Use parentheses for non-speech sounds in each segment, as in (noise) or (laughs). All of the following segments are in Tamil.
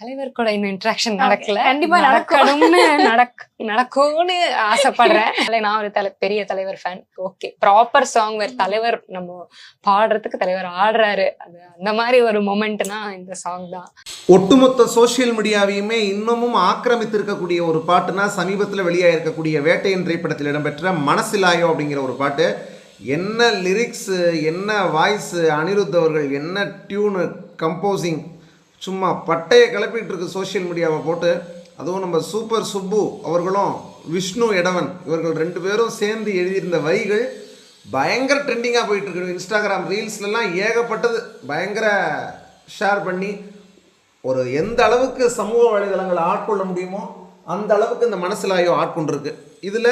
தலைவர் கூட இன்னும் இன்ட்ராக்ஷன் நடக்கல. கண்டிப்பா நடக்கும். நடக்கணும்னு நடக் நடக்கும்னு ஆசைப்படுறேன். (laughs) நான் ஒரு தலை பெரிய தலைவர் ஃபேன் ஓகே ப்ராப்பர் சாங் வேற தலைவர் நம்ம பாடுறதுக்கு தலைவர் ஆடுறாரு. அது அந்த மாதிரி ஒரு மொமெண்ட்னா இந்த சாங் தான். ஒட்டுமொத்த சோஷியல் மீடியாவையுமே இன்னமும் ஆக்கிரமித்திருக்கக்கூடிய ஒரு பாட்டுனா சமீபத்தில் வெளியாயிருக்கக்கூடிய வேட்டையன் திரைப்படத்தில் இடம்பெற்ற மனசிலாயோ அப்படிங்கிற ஒரு பாட்டு. என்ன லிரிக்ஸு என்ன வாய்ஸு அனிருத் அவர்கள் என்ன டியூனு கம்போசிங் சும்மா பட்டையை கிளப்பிட்டு இருக்கு சோஷியல் மீடியாவை போட்டு அதுவும் நம்ம சூப்பர் சுப்பு அவர்களும் விஷ்ணு எடவன் இவர்கள் ரெண்டு பேரும் சேர்ந்து எழுதியிருந்த வரிகள் பயங்கர ட்ரெண்டிங்காக போயிட்டுருக்கு. இன்ஸ்டாகிராம் ரீல்ஸ்லலாம் ஏகப்பட்டது. பயங்கர ஷேர் பண்ணி ஒரு எந்த அளவுக்கு சமூக வலைதளங்களை ஆட்கொள்ள முடியுமோ அந்த அளவுக்கு இந்த மனசிலாயோ ஆட்கொண்டிருக்கு இதில்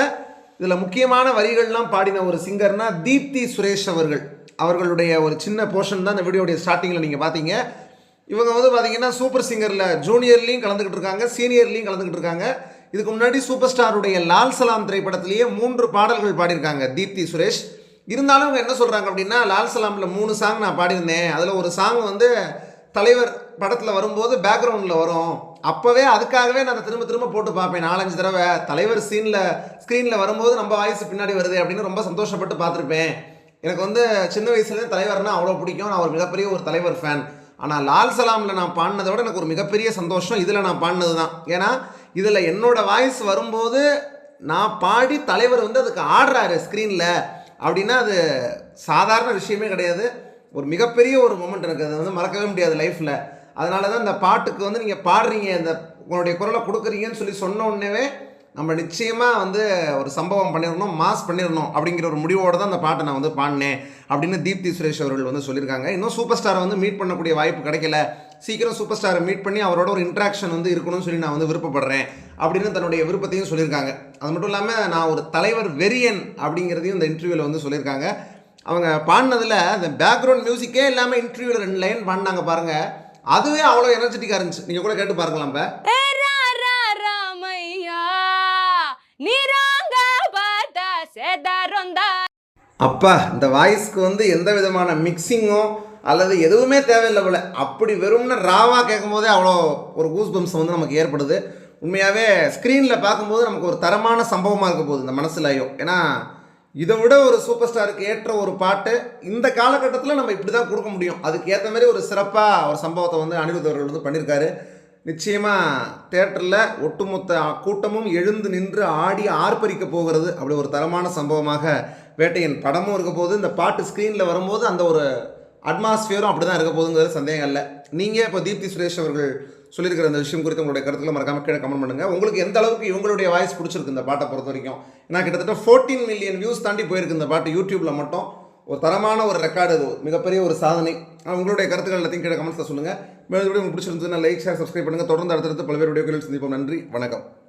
இதில் முக்கியமான வரிகள்லாம் பாடின ஒரு சிங்கர்னா தீப்தி சுரேஷ் அவர்கள். அவர்களுடைய ஒரு சின்ன போர்ஷன் தான் இந்த வீடியோடைய ஸ்டார்டிங்கில் நீங்கள் பார்த்தீங்க. இவங்க வந்து பார்த்தீங்கன்னா சூப்பர் சிங்கரில் ஜூனியர்லேயும் கலந்துக்கிட்டு இருக்காங்க சீனியர்லேயும் கலந்துக்கிட்டு இருக்காங்க. இதுக்கு முன்னாடி சூப்பர் ஸ்டாருடைய லால் சலாம் திரைப்படத்திலேயே மூன்று பாடல்கள் பாடியிருக்காங்க தீப்தி சுரேஷ். இருந்தாலும் இவங்க என்ன சொல்கிறாங்க அப்படின்னா லால் சலாமில் மூணு சாங் நான் பாடியிருந்தேன். அதில் ஒரு சாங் வந்து தலைவர் படத்தில் வரும்போது பேக்ரவுண்டில் வரும். அப்போவே அதுக்காகவே நான் திரும்ப திரும்ப போட்டு பார்ப்பேன். நாலஞ்சு தடவை தலைவர் சீனில் ஸ்க்ரீனில் வரும்போது நம்ம வாய்ஸ் பின்னாடி வருது அப்படின்னு ரொம்ப சந்தோஷப்பட்டு பார்த்துருப்பேன். எனக்கு வந்து சின்ன வயசுலேருந்து தலைவர்னால் அவ்வளோ பிடிக்கும். நான் ஒரு மிகப்பெரிய ஒரு தலைவர் ஃபேன் ஆனால் லால் சலாமில் நான் பாடினதை விட எனக்கு ஒரு மிகப்பெரிய சந்தோஷம் இதில் நான் பாடினது தான் ஏன்னா இதில் என்னோடய வாய்ஸ் வரும்போது நான் பாடி தலைவர் வந்து அதுக்கு ஆடுறாரு ஸ்க்ரீனில் அப்படின்னா அது சாதாரண விஷயமே கிடையாது. ஒரு மிகப்பெரிய ஒரு மூமெண்ட் எனக்கு. அது வந்து மறக்கவே முடியாது லைஃப்பில் அதனால தான் இந்த பாட்டுக்கு வந்து நீங்கள் பாடுறீங்க இந்த உங்களுடைய குரலை கொடுக்குறீங்கன்னு சொல்லி சொன்ன உடனேவே நம்ம நிச்சயமாக வந்து ஒரு சம்பவம் பண்ணிடணும் மாஸ் பண்ணிடணும் அப்படிங்கிற ஒரு முடிவோடு தான் அந்த பாட்டை நான் வந்து பாடினேன் அப்படின்னு தீப்தி சுரேஷ் அவர்கள் வந்து சொல்லியிருக்காங்க. இன்னும் சூப்பர் ஸ்டாரை வந்து மீட் பண்ணக்கூடிய வாய்ப்பு கிடைக்கல. சீக்கிரம் சூப்பர் ஸ்டாரை மீட் பண்ணி அவரோட ஒரு இன்ட்ராக்ஷன் வந்து இருக்கணும்னு சொல்லி நான் வந்து விருப்பப்படுறேன் அப்படின்னு தன்னுடைய விருப்பத்தையும் சொல்லியிருக்காங்க. அது மட்டும் இல்லாமல் நான் ஒரு தலைவர் வெரியன் அப்படிங்கிறதையும் இந்த இன்டர்வியூவில் வந்து சொல்லியிருக்காங்க. அவங்க பாடினதில் அந்த பேக்ரவுண்ட் மியூசிக்கே இல்லாமல் இன்டர்வியூவில் ரெண்டு லைன் பாடினாங்க பாருங்கள் அதுவே அவ்வளோ எனர்ஜெட்டிக்காக இருந்துச்சு. நீங்கள் கூட கேட்டு பாருங்களாம் இப்போ. அப்பா இந்த வாய்ஸ்க்கு வந்து எந்த விதமான மிக்சிங்கோ அல்லது எதுவுமே தேவையில்லை போல. அப்படி வெறும்னு ராவாக கேட்கும் போதே அவ்வளோ ஒரு கூஸ் பம்ஸ் வந்து நமக்கு ஏற்படுது. உண்மையாகவே ஸ்க்ரீனில் பார்க்கும்போது நமக்கு ஒரு தரமான சம்பவமாக இருக்க போகுது இந்த மனசுலையும் ஏன்னா இதை விட ஒரு சூப்பர் ஸ்டாருக்கு ஏற்ற ஒரு பாட்டு இந்த காலகட்டத்தில் நம்ம இப்படி தான் கொடுக்க முடியும். அதுக்கு ஏற்ற மாதிரி ஒரு சிறப்பாக ஒரு சம்பவத்தை வந்து அனிருத் அவர்கள் வந்து பண்ணியிருக்காரு நிச்சயமாக தேட்டரில் ஒட்டுமொத்த கூட்டமும் எழுந்து நின்று ஆடி ஆர்ப்பரிக்க போகிறது. அப்படி ஒரு தரமான சம்பவமாக வேட்டையின் படமும் இருக்க போது இந்த பாட்டு ஸ்க்ரீனில் வரும்போது அந்த ஒரு அட்மாஸ்பியரும் அப்படி தான் இருக்க போகுதுங்கிறது சந்தேகம் இல்லை. நீங்கள் இப்போ தீப்தி சுரேஷ் அவர்கள் சொல்லியிருக்கிற இந்த விஷயம் குறித்து உங்களுடைய கருத்துக்களை மறக்காம கீழே கமெண்ட் பண்ணுங்கள் உங்களுக்கு எந்த அளவுக்கு இவங்களுடைய வாய்ஸ் பிடிச்சிருக்கு இந்த பாட்டை பொறுத்த வரைக்கும்? ஏன்னா கிட்டத்தட்ட ஃபோர்டீன் மில்லியன் வியூஸ் தாண்டி போயிருக்கு இந்த பாட்டு யூடியூப்பில் மட்டும். ஒரு தரமான ஒரு ரெக்கார்டு அது மிகப்பெரிய ஒரு சாதனை. ஆனா, உங்களுடைய கருத்துக்கள் எல்லாத்தையும் கீழே கமெண்ட்ஸில் சொல்லுங்கள் மேலும் உங்களுக்கு பிடிச்சிருந்ததுன்னா லைக் ஷேர் சப்ஸ்கிரைப் பண்ணுங்கள் தொடர்ந்து அடுத்தடுத்து பல்வேறு வீடியோக்களில் சந்திப்போம். நன்றி. வணக்கம்.